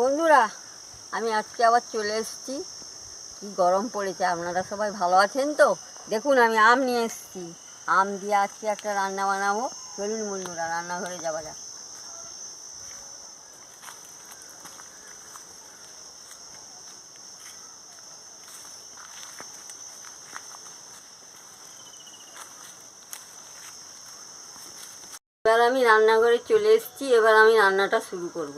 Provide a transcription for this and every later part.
বন্ধুরা, আমি আজকে আবার চলে এসেছি। কি গরম পড়েছে, আপনারা সবাই ভালো আছেন তো? দেখুন, আমি আম নিয়ে এসেছি। আম দিয়ে আজকে একটা রান্না বানাবো। চলুন বন্ধুরা, রান্নাঘরে যাওয়া যাক। এবার আমি রান্নাঘরে চলে এসেছি, এবার আমি রান্নাটা শুরু করব।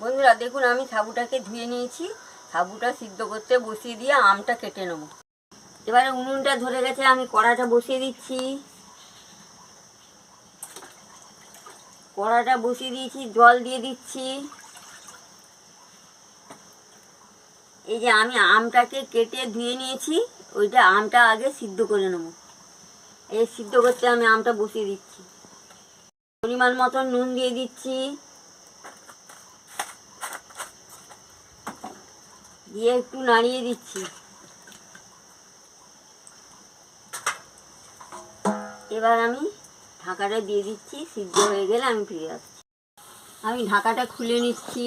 বন্ধুরা, দেখুন, আমি সাবুটাকে ধুয়ে নিয়েছি। সাবুটা সিদ্ধ করতে বসিয়ে দিয়ে আমটা কেটে নেব। এবারে উনুনটা ধরে গেছে, আমি কড়াটা বসিয়ে দিচ্ছি। কড়াটা বসিয়ে দিয়েছি, জল দিয়ে দিচ্ছি। এই যে আমি আমটাকে কেটে ধুয়ে নিয়েছি, ওইটা আমটা আগে সিদ্ধ করে নেব। এই সিদ্ধ করতে আমি আমটা বসিয়ে দিচ্ছি। পরিমাণ মতন নুন দিয়ে দিচ্ছি। দিয়ে একটু নাড়িয়ে দিচ্ছি। এবার আমি ঢাকাটা দিয়ে দিচ্ছি, সিদ্ধ হয়ে গেলে আমি ফিরে আসছি। আমি ঢাকাটা খুলে নিচ্ছি।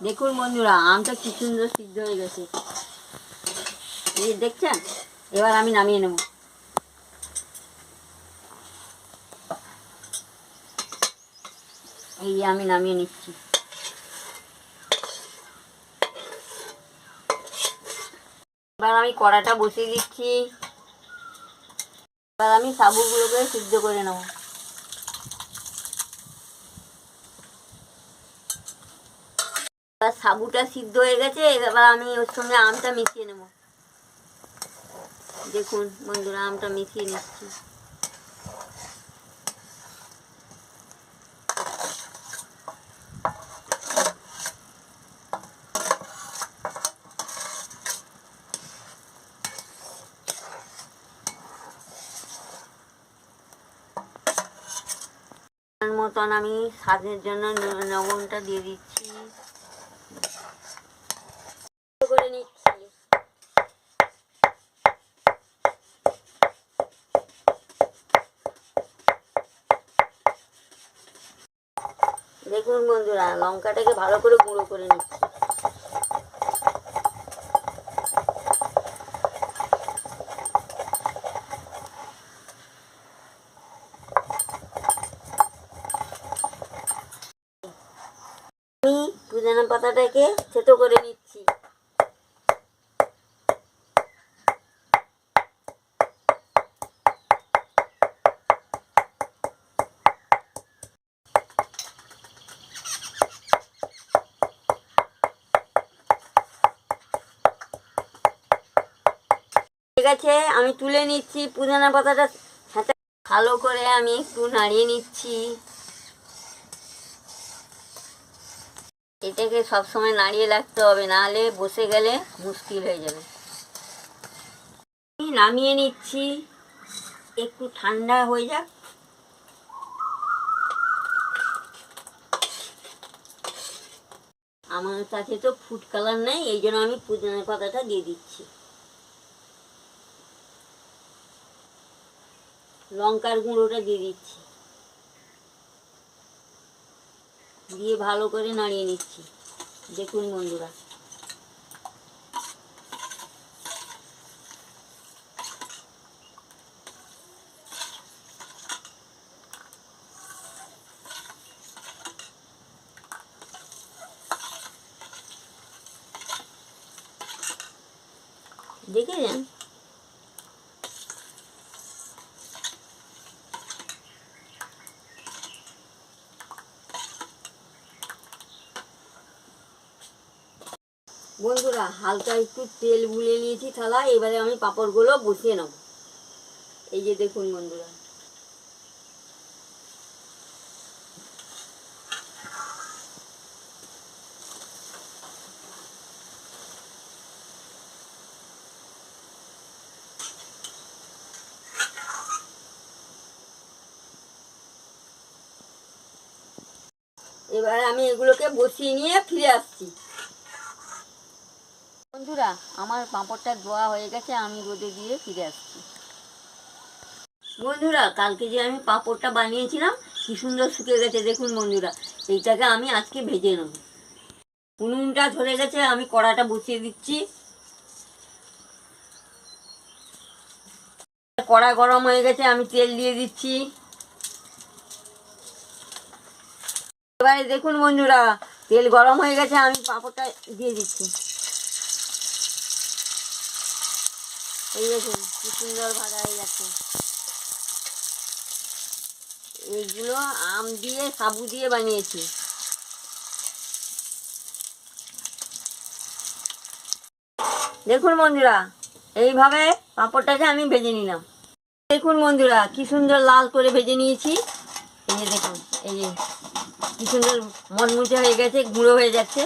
দেখুন বন্ধুরা, আমটা কি সুন্দর সিদ্ধ হয়ে গেছে। এই দেখছেন? এবার আমি নামিয়ে নেব। এই আমি নামিয়ে নিচ্ছি। এবার আমি কড়াটা বসিয়ে দিচ্ছি। এবার আমি সাবুগুলোকে সিদ্ধ করে নেব। এবার সাবুটা সিদ্ধ হয়ে গেছে, এবার আমি ওর সঙ্গে আমটা মিশিয়ে নেব। দেখুন বন্ধুরা, আমটা মিশিয়ে নিচ্ছি। মতন আমি স্বাদের জন্য লবণটা দিয়ে দিচ্ছি। করে নিচ্ছি। দেখুন বন্ধুরা, লঙ্কাটাকে ভালো করে গুঁড়ো করে নিচ্ছি। আমি পুদিনা পাতাটাকে থেতো করে নিচ্ছি। ঠিক আছে, আমি তুলে নিচ্ছি। পুদিনা পাতাটা ভালো করে আমি একটু নাড়িয়ে নিচ্ছি। এটাকে সবসময় নাড়িয়ে রাখতে হবে, নাহলে বসে গেলে মুশকিল হয়ে যাবে। নামিয়ে নিচ্ছি, একটু ঠান্ডা হয়ে যাক। আমার কাছে তো ফুড কালার নেই, এই জন্য আমি পুদিনা পাতাটা দিয়ে দিচ্ছি। লঙ্কার গুঁড়োটা দিয়ে দিচ্ছি। দিয়ে ভালো করে নাড়িয়ে নিচ্ছি। দেখুন বন্ধুরা। দেখেছেন? বন্ধুরা, হালকা একটু তেল বুলিয়ে নিয়েছি থালা, এবারে আমি পাঁপড়গুলো বসিয়ে নেব। এই যে দেখুন বন্ধুরা। এবার আমি এগুলোকে বসিয়ে নিয়ে ফিরে আসছি। বন্ধুরা, আমার পাঁপড়টা ধোয়া হয়ে গেছে, আমি রোদে দিয়ে ফিরে আসছি। বন্ধুরা, কালকে যে আমি পাঁপড়টা বানিয়েছিলাম, কি সুন্দর শুকিয়ে গেছে, দেখুন বন্ধুরা, এইটাকে আমি আজকে ভেজে নেব। উনুনটা ধরে গেছে, আমি কড়াটা বসিয়ে দিচ্ছি। কড়া গরম হয়ে গেছে, আমি তেল দিয়ে দিচ্ছি। এবারে দেখুন বন্ধুরা, তেল গরম হয়ে গেছে, আমি পাঁপড়টা দিয়ে দিচ্ছি। এই দেখুন, কি সুন্দর ভাজা হয়ে যাচ্ছে এইগুলো আম দিয়ে, সাবু দিয়ে বানিয়েছি। দেখুন বন্ধুরা, এইভাবে পাঁপড়টাকে আমি ভেজে নিলাম। দেখুন বন্ধুরা, কি সুন্দর লাল করে ভেজে নিয়েছি। এই যে দেখুন, এই যে কি সুন্দর মনমুচে হয়ে গেছে, গুঁড়ো হয়ে যাচ্ছে।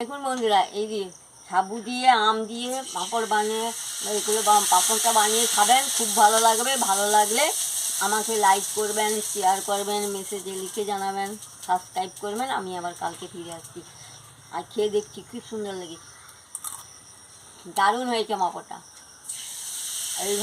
দেখুন বন্ধুরা, এই যে সাবু দিয়ে, আম দিয়ে, পাঁপড় বানিয়ে, এগুলো পাঁপড়টা বানিয়ে খাবেন, খুব ভালো লাগবে। ভালো লাগলে আমাকে লাইক করবেন শেয়ার করবেন মেসেজে লিখে জানাবেন সাবস্ক্রাইব করবেন, আমি আবার কালকে ফিরে আসছি। আর খেয়ে দেখছি খুব সুন্দর লেগেছে দারুণ হয়েছে পাঁপড়টা। এই